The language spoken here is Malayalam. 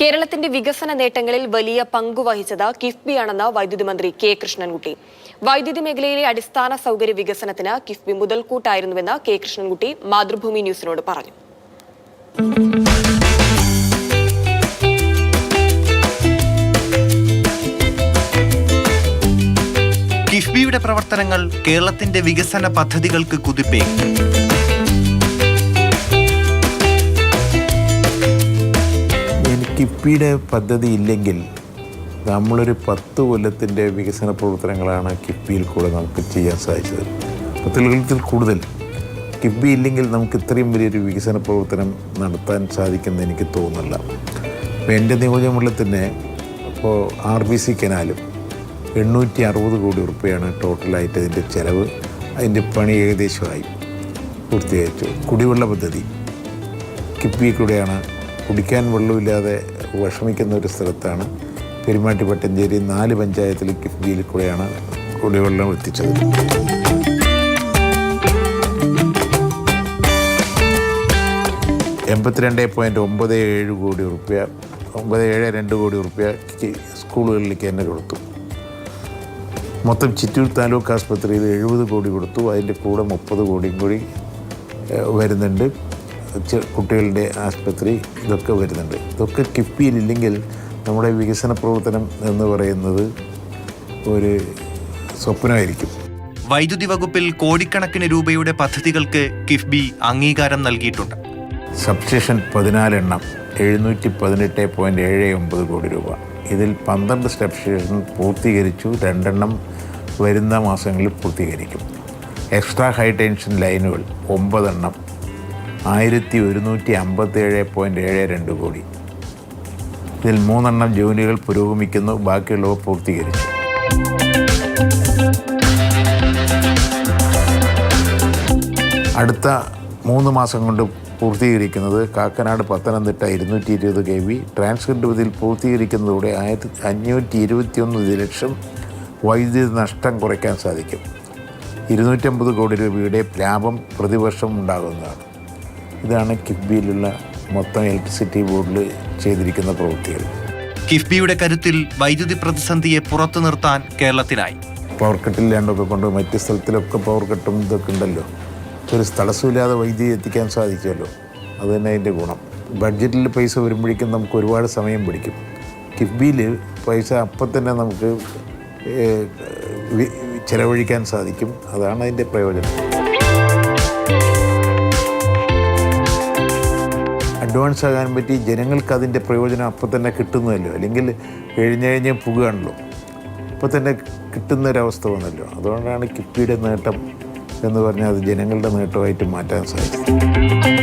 കേരളത്തിന്റെ വികസന നേട്ടങ്ങളിൽ വലിയ പങ്കുവഹിച്ചത് കിഫ്ബിയാണെന്ന് വൈദ്യുതി മന്ത്രി കെ കൃഷ്ണൻകുട്ടി. വൈദ്യുതി മേഖലയിലെ അടിസ്ഥാന സൗകര്യ വികസനത്തിന് കിഫ്ബി മുതൽക്കൂട്ടായിരുന്നുവെന്ന് കെ കൃഷ്ണൻകുട്ടി മാതൃഭൂമി ന്യൂസിനോട് പറഞ്ഞു. കിഫ്ബിയുടെ പ്രവർത്തനങ്ങൾ കേരളത്തിന്റെ വികസന പദ്ധതികൾക്ക് കുതിപ്പേകി കിഫ്ബിയുടെ പദ്ധതി ഇല്ലെങ്കിൽ നമ്മളൊരു പത്ത് കൊല്ലത്തിന്റെ വികസന പ്രവർത്തനങ്ങളാണ് കിഫ്ബിയിൽ കൂടെ നമുക്ക് ചെയ്യാൻ സാധിച്ചത്. പത്ത് കൊല്ലത്തിൽ കൂടുതൽ കിഫ്ബി ഇല്ലെങ്കിൽ നമുക്ക് ഇത്രയും വലിയൊരു വികസന പ്രവർത്തനം നടത്താൻ സാധിക്കുമെന്ന് എനിക്ക് തോന്നുന്നില്ല. അപ്പോൾ എന്റെ നിയോജകമണ്ഡലത്തിന് ഇപ്പോൾ ആർ ബി സി കനാലും എണ്ണൂറ്റി അറുപത് കോടി ഉറുപ്പ്യാണ് ടോട്ടലായിട്ട് അതിന്റെ ചിലവ്. അതിന്റെ പണി ഏകദേശമായി പൂർത്തീകരിച്ചു കുടിവെള്ള പദ്ധതി കിഫ്ബി കൂടെയാണ് കുടിക്കാൻ വെള്ളമില്ലാതെ വിഷമിക്കുന്ന ഒരു സ്ഥലത്താണ് പെരുമാട്ടി പട്ടഞ്ചേരി നാല് പഞ്ചായത്തിൽ കിഫ്ബിയിൽ കൂടെയാണ് കുടിവെള്ളം എത്തിച്ചത്. എൺപത്തിരണ്ട് പോയിന്റ് ഒമ്പത് ഏഴ് കോടി റുപ്യ ഒമ്പത് ഏഴ് രണ്ട് കോടി റുപ്യ സ്കൂളുകളിലേക്ക് തന്നെ കൊടുത്തു. മൊത്തം ചിറ്റൂർ താലൂക്ക് ആസ്പത്രിയിൽ എഴുപത് കോടി കൊടുത്തു അതിന്റെ കൂടെ മുപ്പത് കോടിയും കൂടി വരുന്നുണ്ട്. കുട്ടികളുടെ ആശുപത്രി ഇതൊക്കെ വരുന്നുണ്ട്. ഇതൊക്കെ കിഫ്ബിയിലില്ലെങ്കിൽ നമ്മുടെ വികസന പ്രവർത്തനം എന്ന് പറയുന്നത് ഒരു സ്വപ്നമായിരിക്കും. വൈദ്യുതി വകുപ്പിൽ കോടിക്കണക്കിന് രൂപയുടെ പദ്ധതികൾക്ക് കിഫ്ബി അംഗീകാരം നൽകിയിട്ടുണ്ട്. സബ്സ്റ്റേഷൻ പതിനാലെണ്ണം എഴുന്നൂറ്റി പതിനെട്ട് പോയിന്റ് ഏഴ് ഒമ്പത് കോടി രൂപ. ഇതിൽ പന്ത്രണ്ട് സബ്സ്റ്റേഷൻ പൂർത്തീകരിച്ചു രണ്ടെണ്ണം വരുന്ന മാസങ്ങളിൽ പൂർത്തീകരിക്കും. എക്സ്ട്രാ ഹൈ ടെൻഷൻ ലൈനുകൾ ഒമ്പതെണ്ണം ആയിരത്തി ഒരുന്നൂറ്റി അമ്പത്തേഴ് പോയിന്റ് ഏഴ് രണ്ട് കോടി. ഇതിൽ മൂന്നെണ്ണം ജോലികൾ പുരോഗമിക്കുന്നു ബാക്കിയുള്ളവ പൂർത്തീകരിച്ചു. അടുത്ത മൂന്ന് മാസം കൊണ്ട് പൂർത്തീകരിക്കുന്നത് കാക്കനാട് പത്തനംതിട്ട ഇരുന്നൂറ്റി ഇരുപത് കെ വി. ട്രാൻസ്ക്രിപ്റ്റ് ഇതിൽ പൂർത്തീകരിക്കുന്നതോടെ ആയിരത്തി അഞ്ഞൂറ്റി ഇരുപത്തിയൊന്ന് ലക്ഷം വൈദ്യുതി നഷ്ടം കുറയ്ക്കാൻ സാധിക്കും. ഇരുന്നൂറ്റമ്പത് കോടി രൂപയുടെ ലാഭം പ്രതിവർഷം ഉണ്ടാകുന്നതാണ്. ഇതാണ് കിഫ്ബിയിലുള്ള മൊത്തം ഇലക്ട്രിസിറ്റി ബോർഡിൽ ചെയ്തിരിക്കുന്ന പ്രവൃത്തികൾ. കിഫ്ബിയുടെ കരുത്തിൽ വൈദ്യുതി പ്രതിസന്ധിയെ പുറത്തു നിർത്താൻ കേരളത്തിനായി. പവർ കട്ടില്ലാണ്ടൊക്കെ കൊണ്ട് മറ്റ് സ്ഥലത്തിലൊക്കെ പവർ കട്ടും ഇതൊക്കെ ഉണ്ടല്ലോ. ഒരു തടസ്സമില്ലാതെ വൈദ്യുതി എത്തിക്കാൻ സാധിക്കുമല്ലോ. അത് തന്നെ അതിന്റെ ഗുണം. ബഡ്ജറ്റിൽ പൈസ വരുമ്പോഴേക്കും നമുക്ക് ഒരുപാട് സമയം പിടിക്കും. കിഫ്ബിയിൽ പൈസ അപ്പം തന്നെ നമുക്ക് ചിലവഴിക്കാൻ സാധിക്കും. അതാണ് അതിന്റെ പ്രയോജനം. അഡ്വാൻസ് ആകാൻ പറ്റി ജനങ്ങൾക്ക് അതിന്റെ പ്രയോജനം അപ്പം തന്നെ കിട്ടുന്നതല്ലോ. അല്ലെങ്കിൽ കഴിഞ്ഞ് പുകയാണല്ലോ. അപ്പോൾ തന്നെ കിട്ടുന്നൊരവസ്ഥ വന്നല്ലോ. അതുകൊണ്ടാണ് കിഫ്ബിയുടെ നേട്ടം എന്ന് പറഞ്ഞാൽ അത് ജനങ്ങളുടെ നേട്ടമായിട്ട് മാറ്റാൻ സാധിച്ചത്.